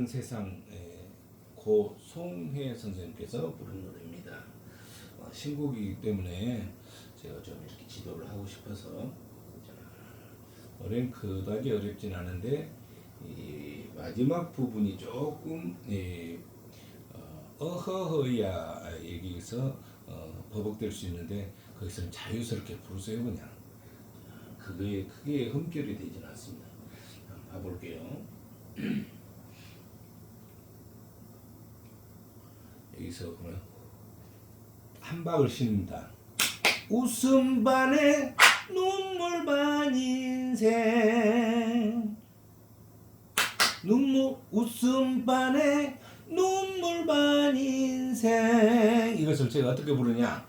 신명나는 세상 에, 고 송혜 선생님께서 부른 노래입니다. 어, 신곡이기 때문에 제가 좀 이렇게 지도를 하고 싶어서 그다지 어렵진 않은데 이 마지막 부분이 조금 이, 어, 어허허야 여기서 어, 버벅될 수 있는데 거기서는 자유스럽게 부르세요 그냥 그게 크게 흠결이 되진 않습니다. 한번 봐볼게요. 여기서 한 박을 씁니다. 웃음 반에 눈물 반 인생. 눈물 웃음 반에 눈물 반 인생. 이것을 제가 어떻게 부르냐?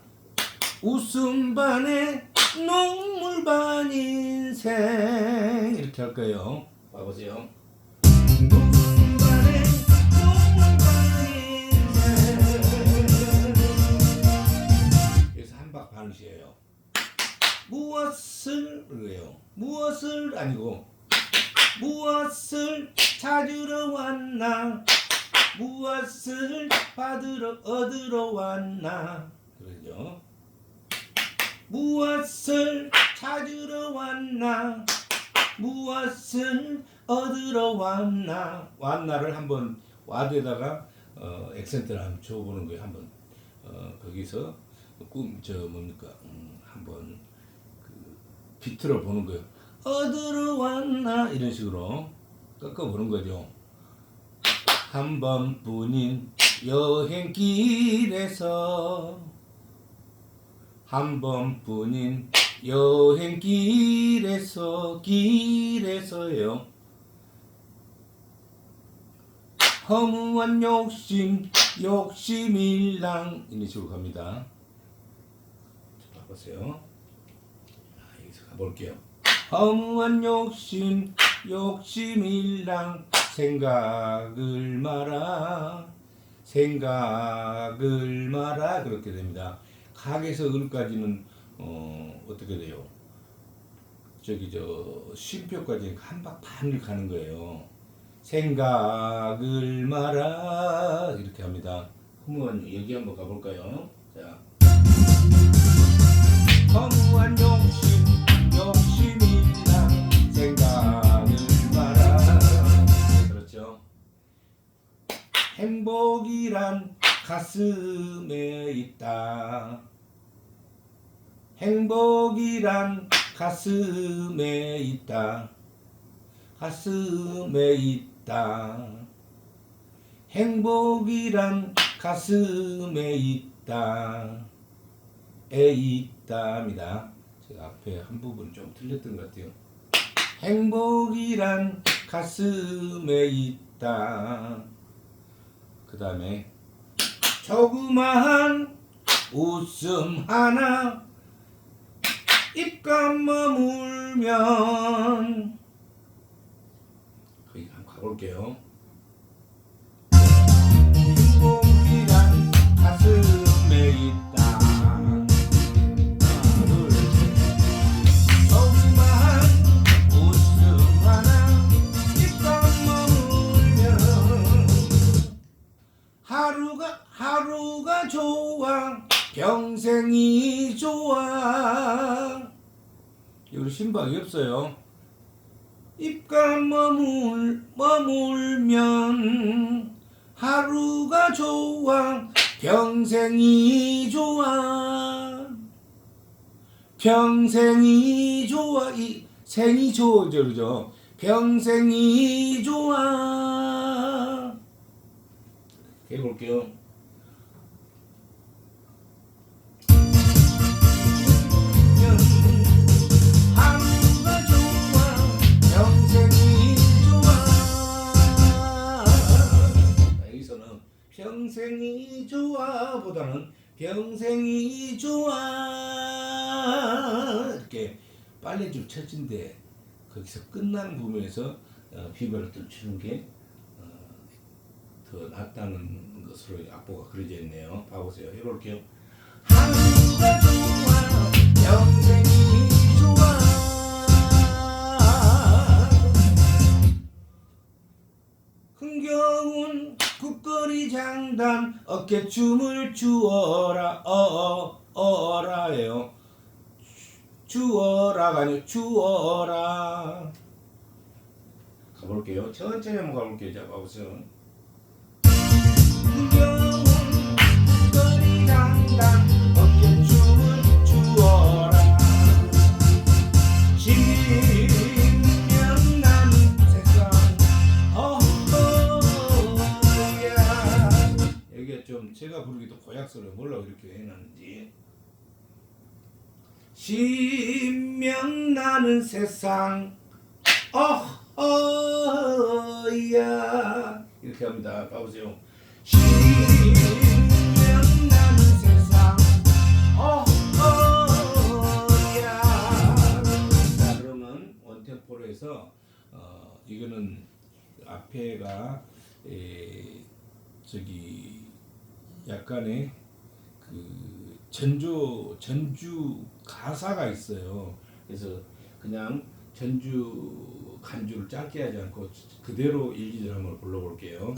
웃음 반에 눈물 반 인생. 이렇게 할 거예요? 봐보세요 반시예요. 무엇을 그래요? 무엇을 아니고 무엇을 찾으러 왔나? 무엇을 받으러 얻으러 왔나? 그러죠. 무엇을 찾으러 왔나? 무엇을 얻으러 왔나? 왔나를 한번 와드에다가 어, 액센트를 한번 줘보는 거예요 한번. 어, 거기서 꿈 저 뭡니까? 음, 한번 그 비틀어 보는 거예요. 얻으러 왔나? 이런 식으로 꺾어 보는 거죠. 한 번뿐인 여행길에서 한 번뿐인 여행길에서 길에서요. 허무한 욕심 욕심일랑 이런 식으로 갑니다. 자, 바꾸세요. 자, 여기서 가볼게요. 허무한 욕심 욕심일랑 생각을 마라. 생각을 마라. 그렇게 됩니다. 각에서 을까지는 어, 어떻게 돼요? 저기 저 쉼표까지 한박 반을 가는 거예요. 생각을 마라. 이렇게 합니다. 허무한 여기 한번 가볼까요? 자 허무한 욕심 욕심이라 생각을 마라 그렇죠. 행복이란 가슴에 있다. 행복이란 가슴에 있다. 가슴에 있다. 행복이란 가슴에 있다. 에 있다입니다. 제가 앞에 한 부분 좀 틀렸던 것 같아요. 행복이란 가슴에 있다. 그 다음에 조그마한 웃음 하나 입감 머물면 거기 한번 가볼게요. 평생이 좋아. 여기 신박이 없어요. 입감 머물 머물면 하루가 좋아. 평생이 좋아. 평생이 좋아. 이 생이 좋죠 그죠? 평생이 좋아. 해볼게요 좋아보다는 평생이 좋아 이렇게 빨래줄 쳐진데 거기서 끝나는 부분에서 어, 비바를 또 치는 게 어, 더 낫다는 것으로 악보가 그려져 있네요. 봐보세요. 해볼게요. 하루가 좋아 평생 국거리 장단 어깨 춤을 추어라 어어 어라예요. 추어라가 아니고 추어라. 가볼게요. 천천히 한번 가볼게요. 자 봐보세요 흥겨운 국거리 장단 좀 제가 부르기도 고약스러워. 몰라 이렇게 해놨는지. 신명나는 세상. 어허야. 이렇게 합니다. 봐보세요. 신명나는 세상. 어허야. 자 그러면 원템포로 해서 어 이거는 앞에가 에, 저기 약간의 그 전주 전주 가사가 있어요. 그래서 그냥 전주 간주를 짧게 하지 않고 그대로 일기절 한번 불러볼게요.